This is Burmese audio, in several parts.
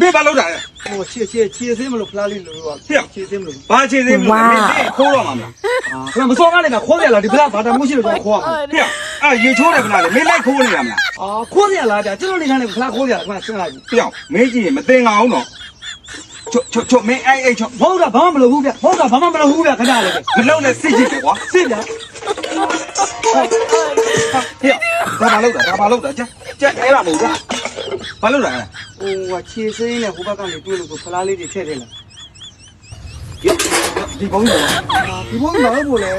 မင်းဘာလုပ်တာလဲဟိုချေချေချေစင်းမလို့ဖလားလေးလို့ပါဟေ့ချေစင်းမလို့ဘာချေသေးမလို့မင်းမင်းခိုးတော့မှာမလားအာခမစောကနေမှာခေါ်ရလားဒီဖလားဘာတမှုရှိလို့တော့ခေါ်ရမှာဟေ့အာရေချိုးတယ်ခဏလေမင်းလိုက်ခိုးနေရမလားအာခေါ်ရလားကြာကျွန်တော်နေခါနေဖလားခေါ်ရခဏစဉ်းစားကြည့်ဟေ့မင်းကြည့်ရင်မတင်အောင်တော့ချွတ်ချွတ်ချွတ်မင်းအဲ့အဲ့ချွတ်ဟုတ်တာဘာမှမလုပ်ဘူးဗျဟုတ်တာဘာမှမလုပ်ဘူးဗျခဏလေးမလုံးနဲ့စစ်ကြည့်တယ်ကွာစစ်ဗျဟေ့ဒါဘာလုပ်တာဒါဘာလုပ်တာကြက်ကြက်အဲ့ဒါမဟုတ်ဘူးဘာလုပ်တာလဲ ဟိုကချေစင်းနဲ့ဟိုဘက်ကနေတွေ့လို့ဖလားလေးတွေထည့်ထည့်လာဒီဘုံကြီးဒီဘုန်းကြီးမဟုတ်ဘူးလေ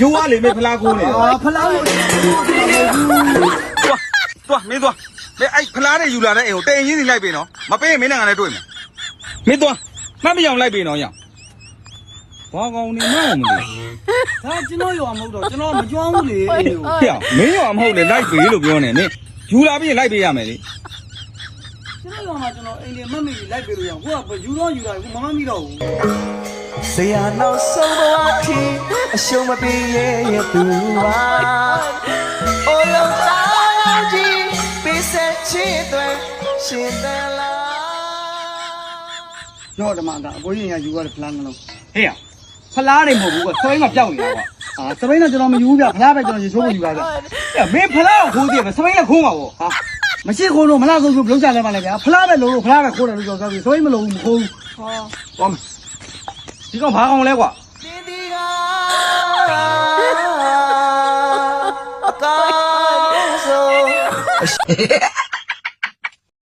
ရိုးရလေမင်းဖလားခိုးနေတယ်အာဖလားလို့သွားသွားမင်းသွားမင်းအဲ့ဖလားနဲ့ယူလာတဲ့အိမ်ကိုတိန်ရင်းစီလိုက်ပြီနော်မပေးရင်မင်းနဲ့ငါနဲ့တွေ့မယ်မင်းသွားမမရောင်လိုက်ပြီနော်ရောင်ဘာကောင်နေမှမလို့ဒါကျွန်တော်ရောမဟုတ်တော့ကျွန်တော်မကြွားဘူးလေအေးကိုဟေ့မင်းရောမဟုတ်လေလိုက်ပြီလို့ပြောနေနင်ယူလာပြီးရင်လိုက်ပေးရမယ်လေ ကျွန်တော်ရောမှာကျွန်တော်အိမ်လေးမမေကြီးလိုက်ပြလို့ရအောင်ကိုကယူတော့ယူတာကိုမမမိတော့ဘူးဆရာနောက်ဆုံးဘဝထိအရှုံးမပေးရဲ့ရဲ့သူပါအိုးလုံးသားကြီးပေးဆက်ချစ်တွေရှင်တယ်လားတော့ဓမ္မတာအကိုကြီးညာယူရတဲ့ဖလားနှလုံးဟေ့ဖလားတွေမဟုတ်ဘူးကဆွဲမှာပျောက်နေတာကွာအာစပိန်ကကျွန်တော်မယူဘူးဗျဖလားပဲကျွန်တော်ရေချိုးဖို့ယူတာဗျဟေ့မင်းဖလားကိုခိုးသေးတယ်စပိန်လည်းခိုးမှာပေါ့ဟာ မရှိခိုးလို့မလားဆိုဆိုဘလုံးချလဲပါလေဗျာဖလားပဲလုံးလို့ဖလားပဲခိုးတယ်လို့ပြောဆိုပြီးစပိန်မလုံးဘူးမခိုးဘူးဟာသွားမယ်ဒီကောင်ဘာကောင်လဲကွာဒီဒီကအကောင်းဆုံး